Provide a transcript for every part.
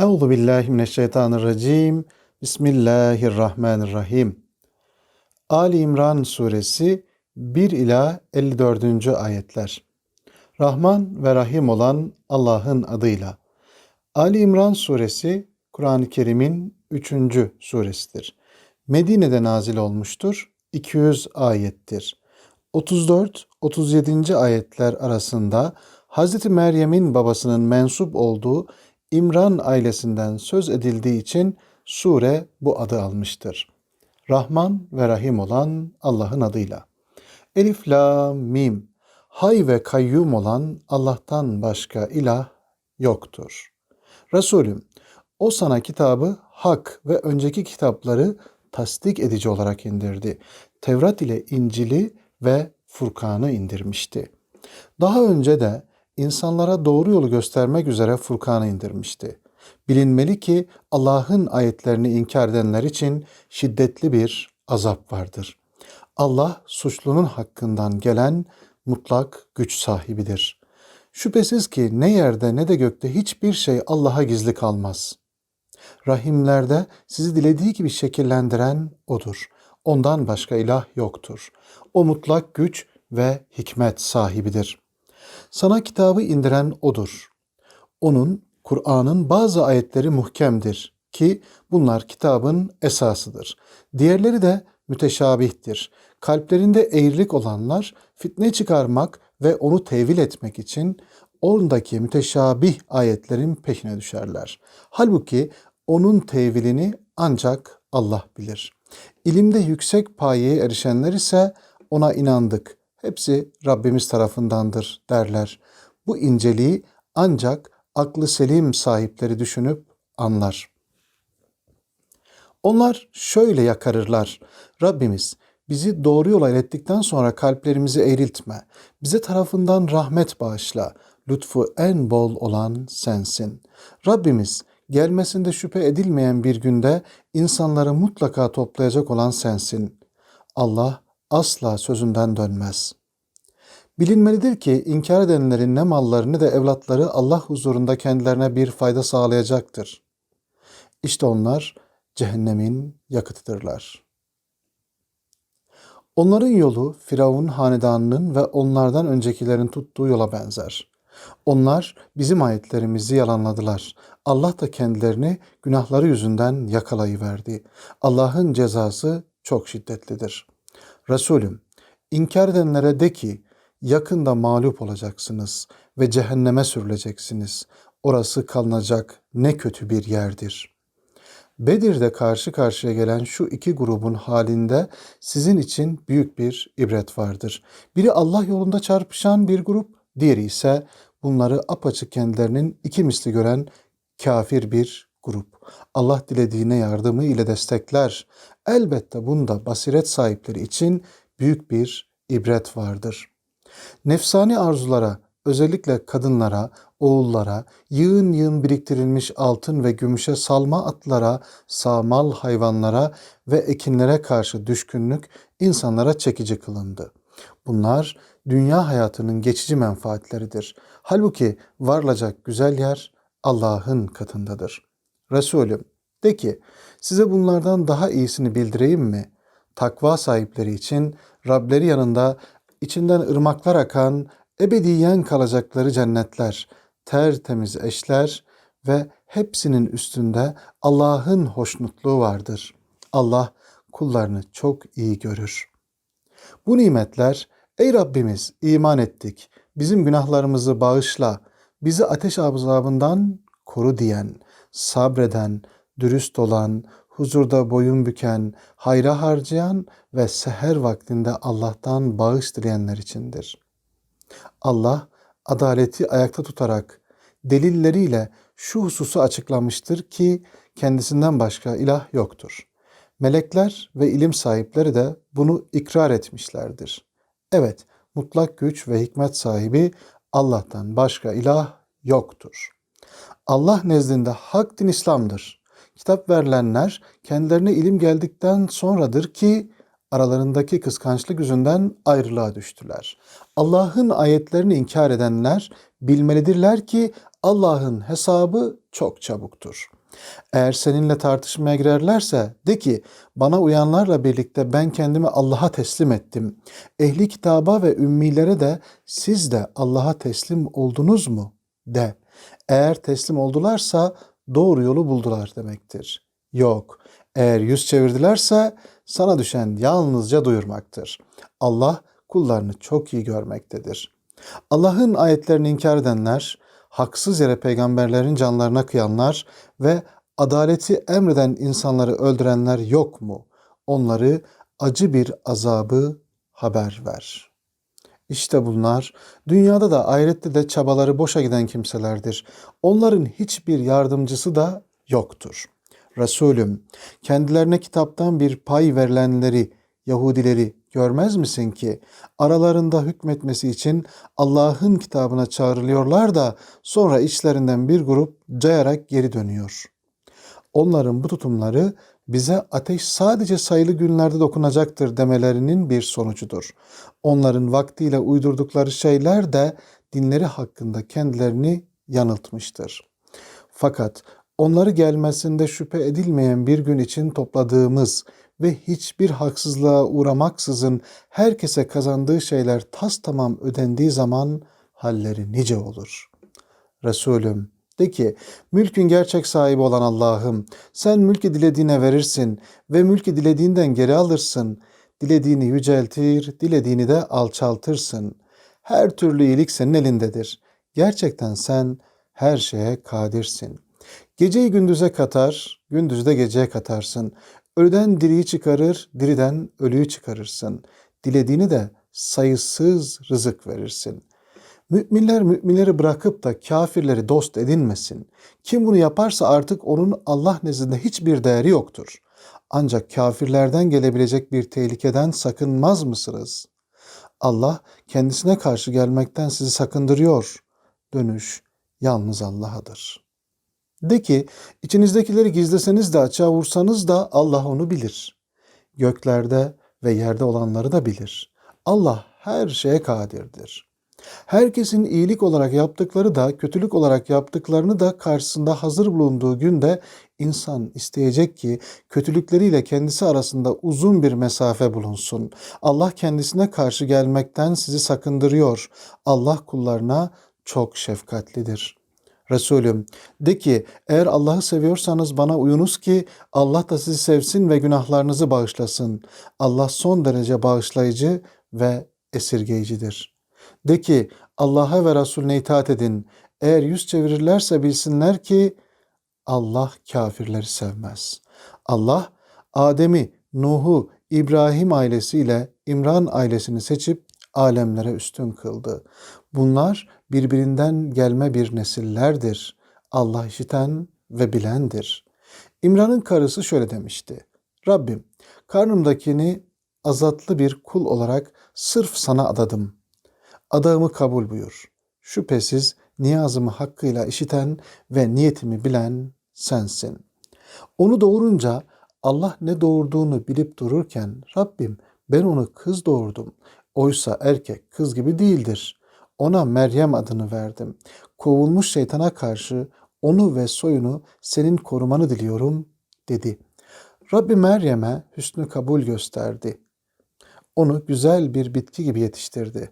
Euzu billahi mineşşeytanirracim. Bismillahirrahmanirrahim. Ali İmran suresi 1 ila 54. ayetler. Rahman ve Rahim olan Allah'ın adıyla. Ali İmran suresi Kur'an-ı Kerim'in 3. suresidir. Medine'de nazil olmuştur. 200 ayettir. 34-37. ayetler arasında Hz. Meryem'in babasının mensup olduğu İmran ailesinden söz edildiği için sure bu adı almıştır. Rahman ve Rahim olan Allah'ın adıyla. Elif, La, Mim. Hay ve kayyum olan Allah'tan başka ilah yoktur. Resulüm, o sana kitabı hak ve önceki kitapları tasdik edici olarak indirdi. Tevrat ile İncil'i ve Furkan'ı indirmişti. Daha önce de insanlara doğru yolu göstermek üzere Furkan'ı indirmişti. Bilinmeli ki Allah'ın ayetlerini inkar edenler için şiddetli bir azap vardır. Allah suçlunun hakkından gelen mutlak güç sahibidir. Şüphesiz ki ne yerde ne de gökte hiçbir şey Allah'a gizli kalmaz. Rahimlerde sizi dilediği gibi şekillendiren O'dur. Ondan başka ilah yoktur. O mutlak güç ve hikmet sahibidir.'' Sana kitabı indiren odur. Onun, Kur'an'ın bazı ayetleri muhkemdir ki bunlar kitabın esasıdır. Diğerleri de müteşabihtir. Kalplerinde eğrilik olanlar fitne çıkarmak ve onu tevil etmek için ondaki müteşabih ayetlerin peşine düşerler. Halbuki onun tevilini ancak Allah bilir. İlimde yüksek payeye erişenler ise ona inandık hepsi Rabbimiz tarafındandır derler. Bu inceliği ancak aklı selim sahipleri düşünüp anlar. Onlar şöyle yakarırlar. Rabbimiz bizi doğru yola ilettikten sonra kalplerimizi eğriltme. Bize tarafından rahmet bağışla. Lütfu en bol olan sensin. Rabbimiz gelmesinde şüphe edilmeyen bir günde insanları mutlaka toplayacak olan sensin. Allah asla sözünden dönmez. Bilinmelidir ki inkar edenlerin ne malları ne de evlatları Allah huzurunda kendilerine bir fayda sağlayacaktır. İşte onlar cehennemin yakıtıdırlar. Onların yolu Firavun hanedanının ve onlardan öncekilerin tuttuğu yola benzer. Onlar bizim ayetlerimizi yalanladılar. Allah da kendilerini günahları yüzünden yakalayıverdi. Allah'ın cezası çok şiddetlidir.'' Resulüm, inkar edenlere de ki, yakında mağlup olacaksınız ve cehenneme sürüleceksiniz. Orası kalınacak ne kötü bir yerdir. Bedir'de karşı karşıya gelen şu iki grubun halinde sizin için büyük bir ibret vardır. Biri Allah yolunda çarpışan bir grup, diğeri ise bunları apaçık kendilerinin iki misli gören kafir bir grup. Allah dilediğine yardımı ile destekler. Elbette bunda basiret sahipleri için büyük bir ibret vardır. Nefsani arzulara, özellikle kadınlara, oğullara, yığın yığın biriktirilmiş altın ve gümüşe salma atlara, sağmal hayvanlara ve ekinlere karşı düşkünlük insanlara çekici kılındı. Bunlar dünya hayatının geçici menfaatleridir. Halbuki varılacak güzel yer Allah'ın katındadır. Resulüm de ki size bunlardan daha iyisini bildireyim mi? Takva sahipleri için Rableri yanında içinden ırmaklar akan, ebediyen kalacakları cennetler, tertemiz eşler ve hepsinin üstünde Allah'ın hoşnutluğu vardır. Allah kullarını çok iyi görür. Bu nimetler, ey Rabbimiz iman ettik, bizim günahlarımızı bağışla, bizi ateş azabından koru diyen, sabreden, dürüst olan, huzurda boyun büken, hayra harcayan ve seher vaktinde Allah'tan bağış dileyenler içindir. Allah adaleti ayakta tutarak delilleriyle şu hususu açıklamıştır ki kendisinden başka ilah yoktur. Melekler ve ilim sahipleri de bunu ikrar etmişlerdir. Evet, mutlak güç ve hikmet sahibi Allah'tan başka ilah yoktur. Allah nezdinde hak din İslam'dır. Kitap verilenler kendilerine ilim geldikten sonradır ki aralarındaki kıskançlık yüzünden ayrılığa düştüler. Allah'ın ayetlerini inkar edenler bilmelidirler ki Allah'ın hesabı çok çabuktur. Eğer seninle tartışmaya girerlerse de ki bana uyanlarla birlikte ben kendimi Allah'a teslim ettim. Ehli kitaba ve ümmilere de siz de Allah'a teslim oldunuz mu? De. Eğer teslim oldularsa doğru yolu buldular demektir. Yok. Eğer yüz çevirdilerse sana düşen yalnızca duyurmaktır. Allah kullarını çok iyi görmektedir. Allah'ın ayetlerini inkar edenler, haksız yere peygamberlerin canlarına kıyanlar ve adaleti emreden insanları öldürenler yok mu? Onları acı bir azabı haber ver. İşte bunlar dünyada da ahirette de çabaları boşa giden kimselerdir. Onların hiçbir yardımcısı da yoktur. Resulüm, kendilerine kitaptan bir pay verilenleri, Yahudileri görmez misin ki aralarında hükmetmesi için Allah'ın kitabına çağrılıyorlar da sonra içlerinden bir grup cayarak geri dönüyor. Onların bu tutumları bize ateş sadece sayılı günlerde dokunacaktır demelerinin bir sonucudur. Onların vaktiyle uydurdukları şeyler de dinleri hakkında kendilerini yanıltmıştır. Fakat onları gelmesinde şüphe edilmeyen bir gün için topladığımız ve hiçbir haksızlığa uğramaksızın herkese kazandığı şeyler tas tamam ödendiği zaman halleri nice olur. Resulüm de ki mülkün gerçek sahibi olan Allah'ım sen mülkü dilediğine verirsin ve mülkü dilediğinden geri alırsın. Dilediğini yüceltir, dilediğini de alçaltırsın. Her türlü iyilik senin elindedir. Gerçekten sen her şeye kadirsin. Geceyi gündüze katar, gündüzü de geceye katarsın. Ölüden diriyi çıkarır, diriden ölüyü çıkarırsın. Dilediğini de sayısız rızık verirsin. Müminler müminleri bırakıp da kafirleri dost edinmesin. Kim bunu yaparsa artık onun Allah nezdinde hiçbir değeri yoktur. Ancak kafirlerden gelebilecek bir tehlikeden sakınmaz mısınız? Allah kendisine karşı gelmekten sizi sakındırıyor. Dönüş yalnız Allah'adır. De ki içinizdekileri gizleseniz de açığa vursanız da Allah onu bilir. Göklerde ve yerde olanları da bilir. Allah her şeye kadirdir. Herkesin iyilik olarak yaptıkları da kötülük olarak yaptıklarını da karşısında hazır bulunduğu günde insan isteyecek ki kötülükleriyle kendisi arasında uzun bir mesafe bulunsun. Allah kendisine karşı gelmekten sizi sakındırıyor. Allah kullarına çok şefkatlidir.'' Resulüm de ki eğer Allah'ı seviyorsanız bana uyunuz ki Allah da sizi sevsin ve günahlarınızı bağışlasın. Allah son derece bağışlayıcı ve esirgeyicidir. De ki Allah'a ve Resulüne itaat edin. Eğer yüz çevirirlerse bilsinler ki Allah kafirleri sevmez. Allah Adem'i, Nuh'u, İbrahim ailesiyle İmran ailesini seçip alemlere üstün kıldı. Bunlar birbirinden gelme bir nesillerdir. Allah işiten ve bilendir. İmran'ın karısı şöyle demişti. Rabbim karnımdakini azatlı bir kul olarak sırf sana adadım. Adağımı kabul buyur. Şüphesiz niyazımı hakkıyla işiten ve niyetimi bilen sensin. Onu doğurunca Allah ne doğurduğunu bilip dururken Rabbim ben onu kız doğurdum. Oysa erkek kız gibi değildir. Ona Meryem adını verdim. Kovulmuş şeytana karşı onu ve soyunu senin korumanı diliyorum dedi. Rabbi Meryem'e hüsnü kabul gösterdi. Onu güzel bir bitki gibi yetiştirdi.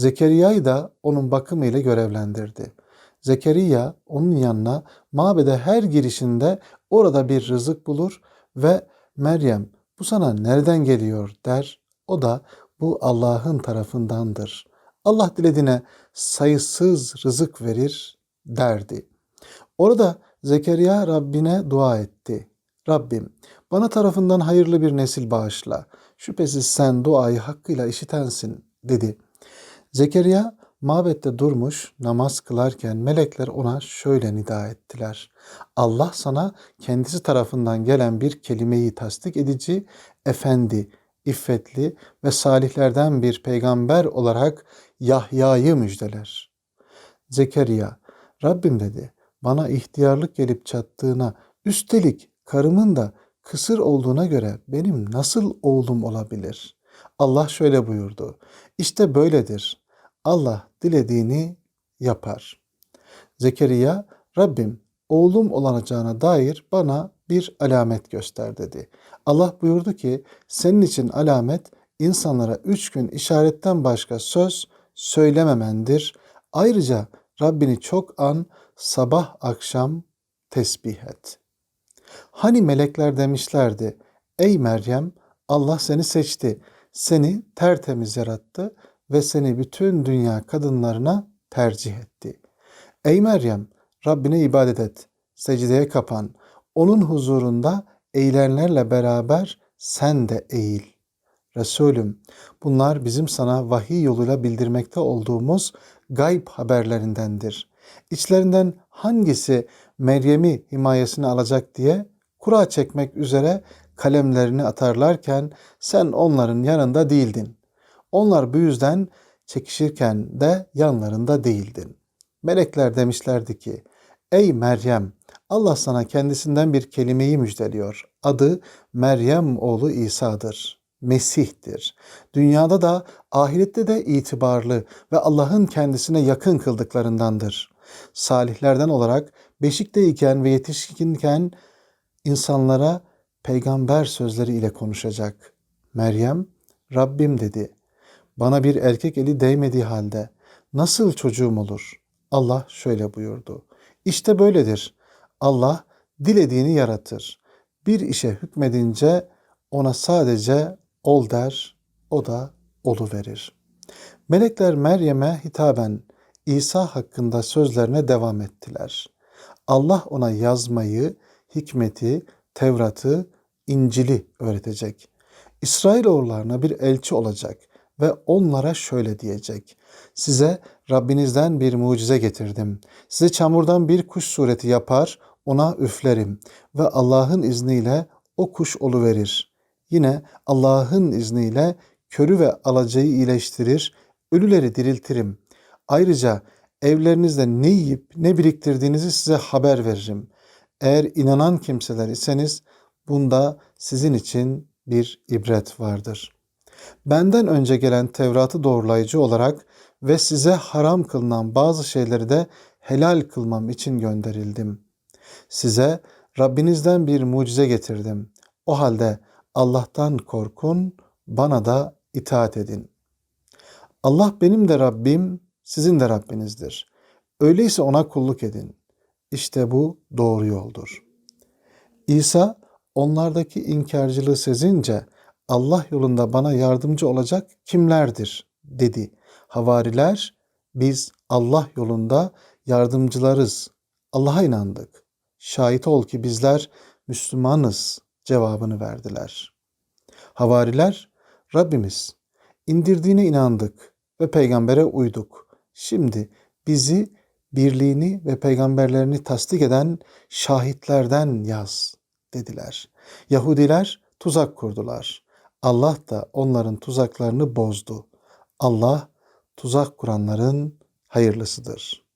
Zekeriya'yı da onun bakımıyla görevlendirdi. Zekeriya onun yanına mabede her girişinde orada bir rızık bulur ve Meryem bu sana nereden geliyor der. O da bu Allah'ın tarafındandır. Allah dilediğine sayısız rızık verir derdi. Orada Zekeriya Rabbine dua etti. Rabbim bana tarafından hayırlı bir nesil bağışla. Şüphesiz sen duayı hakkıyla işitensin dedi. Zekeriya mabette durmuş namaz kılarken melekler ona şöyle nida ettiler. Allah sana kendisi tarafından gelen bir kelimeyi tasdik edici, efendi, iffetli ve salihlerden bir peygamber olarak Yahya'yı müjdeler. Zekeriya, Rabbim dedi, bana ihtiyarlık gelip çattığına, üstelik karımın da kısır olduğuna göre benim nasıl oğlum olabilir? Allah şöyle buyurdu, İşte böyledir. Allah dilediğini yapar. Zekeriya, Rabbim oğlum olacağına dair bana bir alamet göster dedi. Allah buyurdu ki senin için alamet insanlara üç gün işaretten başka söz söylememendir. Ayrıca Rabbini çok an sabah akşam tesbih et. Hani melekler demişlerdi, ey Meryem Allah seni seçti, seni tertemiz yarattı ve seni bütün dünya kadınlarına tercih etti. Ey Meryem Rabbine ibadet et, secdeye kapan, onun huzurunda eğilenlerle beraber sen de eğil. Resulüm, bunlar bizim sana vahiy yoluyla bildirmekte olduğumuz gayb haberlerindendir. İçlerinden hangisi Meryem'i himayesine alacak diye kura çekmek üzere kalemlerini atarlarken sen onların yanında değildin. Onlar bu yüzden çekişirken de yanlarında değildin. Melekler demişlerdi ki, Ey Meryem, Allah sana kendisinden bir kelimeyi müjdeliyor. Adı Meryem oğlu İsa'dır. Mesih'tir. Dünyada da ahirette de itibarlı ve Allah'ın kendisine yakın kıldıklarındandır. Salihlerden olarak beşikteyken ve yetişkinken insanlara peygamber sözleri ile konuşacak. Meryem, Rabbim dedi. Bana bir erkek eli değmediği halde nasıl çocuğum olur? Allah şöyle buyurdu. İşte böyledir. Allah dilediğini yaratır. Bir işe hükmedince ona sadece ol der, o da olu verir. Melekler Meryem'e hitaben İsa hakkında sözlerine devam ettiler. Allah ona yazmayı, hikmeti, Tevrat'ı, İncil'i öğretecek. İsrailoğullarına bir elçi olacak ve onlara şöyle diyecek. Size Rabbinizden bir mucize getirdim. Size çamurdan bir kuş sureti yapar, ona üflerim ve Allah'ın izniyle o kuş verir. Yine Allah'ın izniyle körü ve alacayı iyileştirir, ölüleri diriltirim. Ayrıca evlerinizde ne yiyip ne biriktirdiğinizi size haber veririm. Eğer inanan kimseler iseniz bunda sizin için bir ibret vardır. Benden önce gelen Tevrat'ı doğrulayıcı olarak ve size haram kılınan bazı şeyleri de helal kılmam için gönderildim. Size Rabbinizden bir mucize getirdim. O halde Allah'tan korkun, bana da itaat edin. Allah benim de Rabbim, sizin de Rabbinizdir. Öyleyse ona kulluk edin. İşte bu doğru yoldur. İsa onlardaki inkarcılığı sezince Allah yolunda bana yardımcı olacak kimlerdir dedi. Havariler biz Allah yolunda yardımcılarız. Allah'a inandık. Şahit ol ki bizler Müslümanız cevabını verdiler. Havariler Rabbimiz indirdiğine inandık ve peygambere uyduk. Şimdi bizi birliğini ve peygamberlerini tasdik eden şahitlerden yaz dediler. Yahudiler tuzak kurdular. Allah da onların tuzaklarını bozdu. Allah tuzak kuranların hayırlısıdır.''